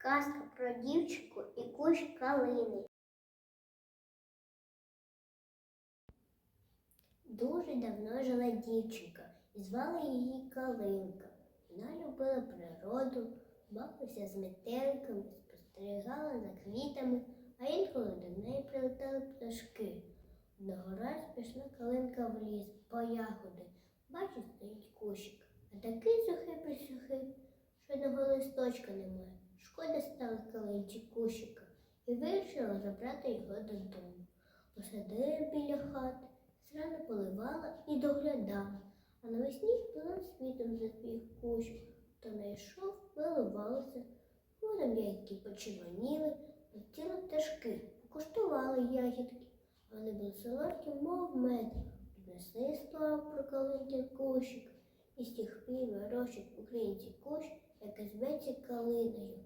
Казка про дівчинку і кущ калини. Дуже давно жила дівчинка і звали її Калинка. Вона любила природу, бавилася з метеликами, спостерігала за квітами, а інколи до неї прилетали пташки. Одного разу пішла калинка в ліс по ягоди. Бачить, стоїть кущик, а такий сухий присухий, що одного листочка немає. Шкода стала калинці кущика і вирішила забрати його додому. Посадила біля хати, зрано поливала і доглядала, а навесні білим світом засвіг кущ, то найшов, виливалося, водом ягідки почервоніли, летіли пташки, покуштували ягідки. Вони були солодкі, мов мед. Принесли славу про калинки кущик, і з тих пір вирощують українці кущ, який зветься калиною.